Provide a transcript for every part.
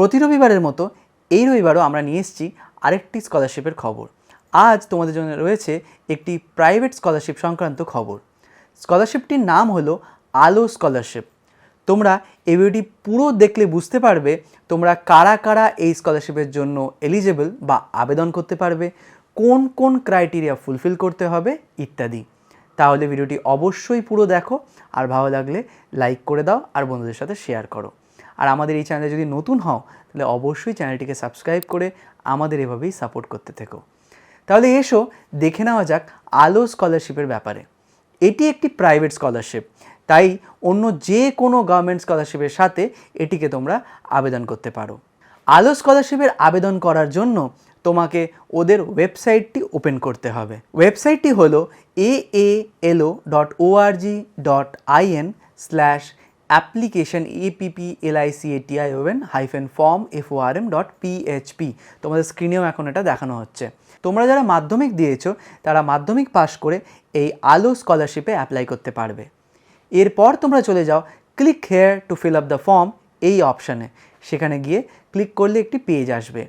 প্রতি রবিবারের মতো এই রবিবারও আমরা নিয়ে এসেছি আরেকটি স্কলারশিপের খবর। আজ তোমাদের জন্য রয়েছে একটি প্রাইভেট স্কলারশিপ সংক্রান্ত খবর। স্কলারশিপটির নাম হলো আলো স্কলারশিপ তোমরা এই ভিডিওটি পুরো দেখলে বুঝতে পারবে তোমরা কারা কারা এই স্কলারশিপের জন্য এলিজেবল বা আবেদন করতে পারবে, কোন কোন ক্রাইটেরিয়া ফুলফিল করতে হবে ইত্যাদি। তাহলে ভিডিওটি অবশ্যই পুরো দেখো আর ভালো লাগলে লাইক করে দাও আর বন্ধুদের সাথে শেয়ার করো। আর আমাদের এই চ্যানেলে যদি নতুন হও, তাহলে অবশ্যই চ্যানেলটিকে সাবস্ক্রাইব করে আমাদের এভাবেই সাপোর্ট করতে থেকো। তাহলে এসো, দেখে নেওয়া যাক আলো স্কলারশিপের ব্যাপারে। এটি একটি প্রাইভেট স্কলারশিপ, তাই অন্য যে কোনো গভর্নমেন্ট স্কলারশিপের সাথে এটিকে তোমরা আবেদন করতে পারো। আলো স্কলারশিপের আবেদন করার জন্য তোমাকে ওদের ওয়েবসাইটটি ওপেন করতে হবে। ওয়েবসাইটটি হলো A A LO dot ORG dot IN slash application APP LIC ATI oven hyphen form F O M dot PHP তোমাদের স্ক্রিনেও এখন এটা দেখানো হচ্ছে। তোমরা যারা মাধ্যমিক দিয়েছ, তারা মাধ্যমিক পাশ করে এই আলো স্কলারশিপে অ্যাপ্লাই করতে পারবে। এরপর তোমরা চলে যাও click here to fill up the form এই অপশানে সেখানে গিয়ে ক্লিক করলে একটি পেজ আসবে।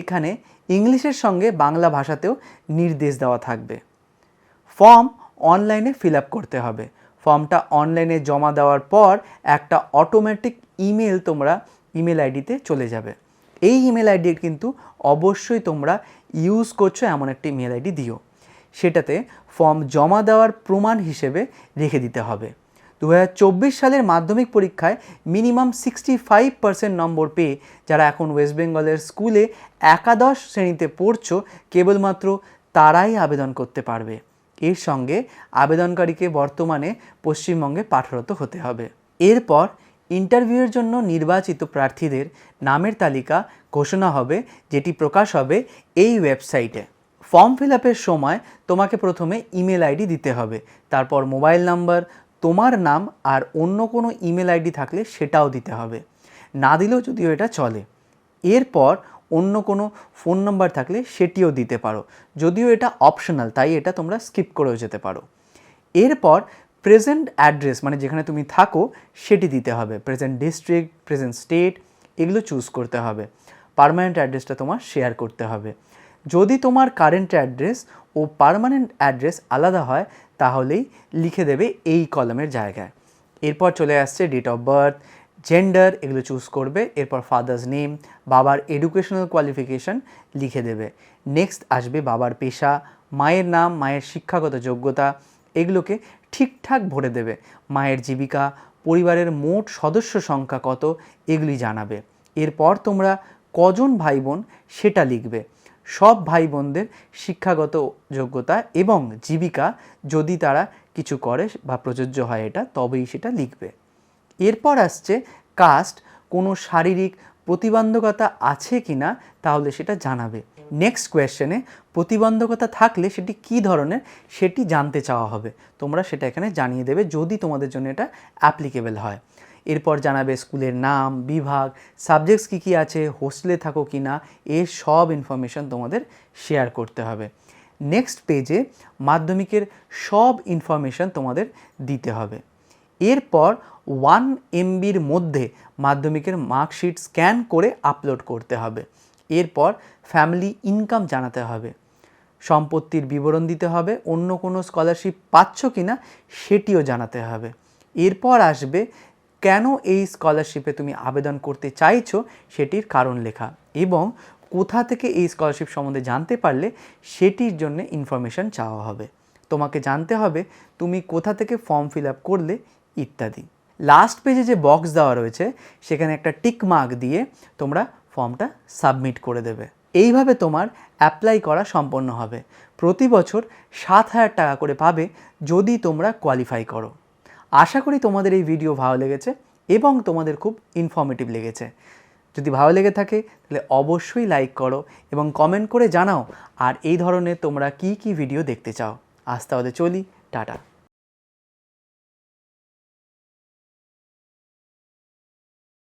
এখানে ইংলিশের সঙ্গে বাংলা ভাষাতেও নির্দেশ দেওয়া থাকবে। ফর্ম অনলাইনে ফিল আপ করতে হবে। ফর্মটা অনলাইনে জমা দেওয়ার পর একটা অটোমেটিক ইমেল তোমরা ইমেল আইডিতে চলে যাবে। এই ইমেল আইডি কিন্তু অবশ্যই তোমরা ইউজ করছ এমন একটি ইমেল আইডি দিও। সেটাতে ফর্ম জমা দেওয়ার প্রমাণ হিসেবে রেখে দিতে হবে। দু হাজার চব্বিশ সালের মাধ্যমিক পরীক্ষায় মিনিমাম সিক্সটি ফাইভ পার্সেন্ট নম্বর পেয়ে যারা এখন ওয়েস্ট বেঙ্গলের স্কুলে একাদশ শ্রেণীতে পড়ছো, কেবলমাত্র তারাই আবেদন করতে পারবে। এর সঙ্গে আবেদনকারীকে বর্তমানে পশ্চিমবঙ্গে পাঠরত হতে হবে। এরপর ইন্টারভিউয়ের জন্য নির্বাচিত প্রার্থীদের নামের তালিকা ঘোষণা হবে, যেটি প্রকাশ হবে এই ওয়েবসাইটে। ফর্ম ফিল আপের সময় তোমাকে প্রথমে ইমেল আইডি দিতে হবে, তারপর মোবাইল নাম্বার, তোমার নাম আর অন্য কোনো ইমেল আইডি থাকলে সেটাও দিতে হবে। না দিলেও যদিও এটা চলে। এরপর অন্য কোনো ফোন নাম্বার থাকলে সেটিও দিতে পারো। যদিও এটা অপশনাল তাই এটা তোমরা স্কিপ করেও যেতে পারো। এরপর প্রেজেন্ট অ্যাড্রেস মানে যেখানে তুমি থাকো, সেটি দিতে হবে। প্রেজেন্ট ডিস্ট্রিক্ট প্রেজেন্ট স্টেট এগুলো চুজ করতে হবে। পারমানেন্ট অ্যাড্রেসটা তোমার শেয়ার করতে হবে। যদি তোমার কারেন্ট অ্যাড্রেস ও পারমানেন্ট অ্যাড্রেস আলাদা হয়, তাহলেই লিখে দেবে এই কলমের জায়গায়। এরপর চলে আসছে ডেট অফ বার্থ জেন্ডার এগুলো চুজ করবে, এরপর ফাদার্স নেম বাবার এডুকেশনাল কোয়ালিফিকেশান লিখে দেবে। নেক্সট আসবে বাবার পেশা, মায়ের নাম, মায়ের শিক্ষাগত যোগ্যতা, এগুলোকে ঠিকঠাক ভরে দেবে। মায়ের জীবিকা, পরিবারের মোট সদস্য সংখ্যা কত, এগুলি জানাবে। এরপর তোমরা কজন ভাই বোন সেটা লিখবে। সব ভাই বোনদের শিক্ষাগত যোগ্যতা এবং জীবিকা যদি তারা কিছু করে বা প্রযোজ্য হয় এটা, তবেই সেটা লিখবে। এরপর আসছে কাস্ট, কোনো শারীরিক প্রতিবন্ধকতা আছে কি না তাহলে সেটা জানাবে। নেক্সট কোয়েশ্চেনে প্রতিবন্ধকতা থাকলে সেটি কী ধরনের সেটি জানতে চাওয়া হবে। তোমরা সেটা এখানে জানিয়ে দেবে যদি তোমাদের জন্য এটা অ্যাপ্লিকেবল হয়। এরপর জানাবে স্কুলের নাম, বিভাগ সাবজেক্টস কী কী আছে হোস্টেলে থাকো কি না এর সব ইনফরমেশন তোমাদের শেয়ার করতে হবে। নেক্সট পেজে মাধ্যমিকের সব ইনফরমেশন তোমাদের দিতে হবে। এরপর ওয়ান এমবির মধ্যে মাধ্যমিকের মার্কশিট স্ক্যান করে আপলোড করতে হবে। এরপর ফ্যামিলি ইনকাম জানাতে হবে। সম্পত্তির বিবরণ দিতে হবে, অন্য কোনো স্কলারশিপ পাচ্ছ কি না সেটিও জানাতে হবে। এরপর আসবে, কেন এই স্কলারশিপে তুমি আবেদন করতে চাইছো সেটির কারণ লেখা এবং কোথা থেকে এই স্কলারশিপ সম্বন্ধে জানতে পারলে সেটির জন্য ইনফরমেশান চাওয়া হবে। তোমাকে জানতে হবে তুমি কোথা থেকে ফর্ম ফিল আপ করলে ইত্যাদি। লাস্ট পেজে যে বক্স দেওয়া রয়েছে, সেখানে একটা টিক মার্ক দিয়ে তোমরা ফর্মটা সাবমিট করে দেবে। এইভাবে তোমার অ্যাপ্লাই করা সম্পন্ন হবে। প্রতি বছর সাত হাজার টাকা করে পাবে যদি তোমরা কোয়ালিফাই করো। আশা করি তোমাদের এই ভিডিও ভালো লেগেছে এবং তোমাদের খুব ইনফর্মেটিভ লেগেছে। যদি ভালো লেগে থাকে, তাহলে অবশ্যই লাইক করো এবং কমেন্ট করে জানাও আর এই ধরনের তোমরা কি কি ভিডিও দেখতে চাও। আজ তাহলে চলি, টাটা।